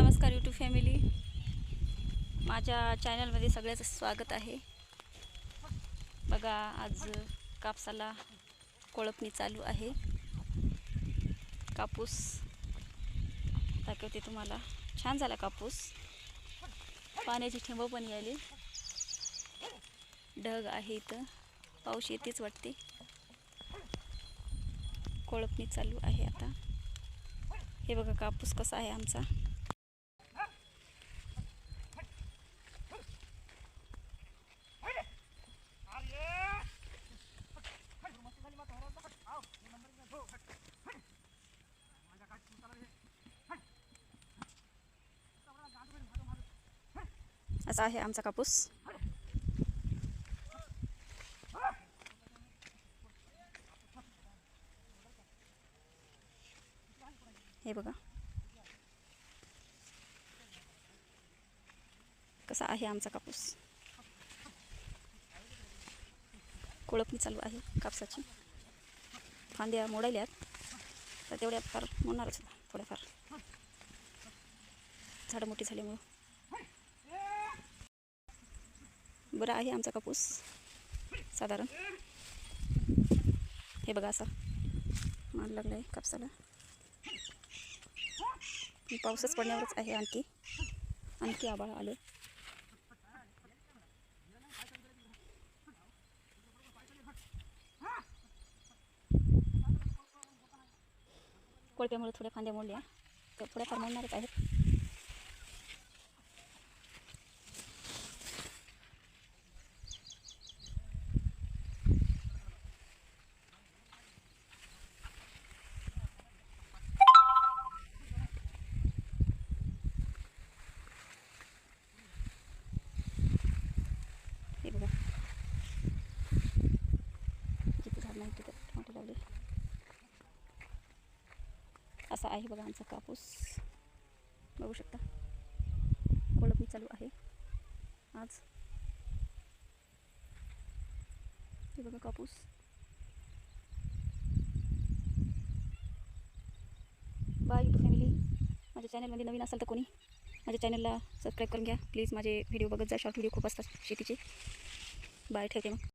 नमस्कार YouTube family माझ्या चॅनलमध्ये सगळ्याचं स्वागत आहे. बघा आज कापसाला कोळपणी चालू आहे. कापूस दाखवते तुम्हाला. छान झाला कापूस. पाण्याची ठेंब पण यायली. ढग आहे इथं. पाऊस येतेच वाटते. कोळपणी चालू आहे आता. हे बघा कापूस कसा आहे आमचा. असा आहे आमचा कापूस. हे बघा. कसा आहे आमचा कापूस? कोळपणी चालू आहे कापसाची. फांद्या मोडायल्यात. तर तेवढ्या फार मोडणारच थोड्याफार. झाडं मोठी झाल्यामुळं. बरं आहे आमचा कापूस. साधारण. हे बघा असा. माल लागला आहे कापसाला. पाऊसच पडण्यावरच आहे आणखी. आणखी आबाळ आलं कोळप्यामुळे थोड्या फांद्या मोडल्या. त्या थोड्याफार मोडणारच आहेत. असा आहे बघा आमचा कापूस. बघू शकता. कोळपणी चालू आहे. आज. हे बघा कापूस. बाय यूट्यूब फॅमिली माझ्या चॅनलमध्ये नवीन असाल तर कोणी माझ्या चॅनलला सबस्क्राईब करून घ्या. प्लीज माझे व्हिडिओ बघत जा. शॉर्ट व्हिडिओ खूप असतात शेतीचे. बाय ठेवते मग.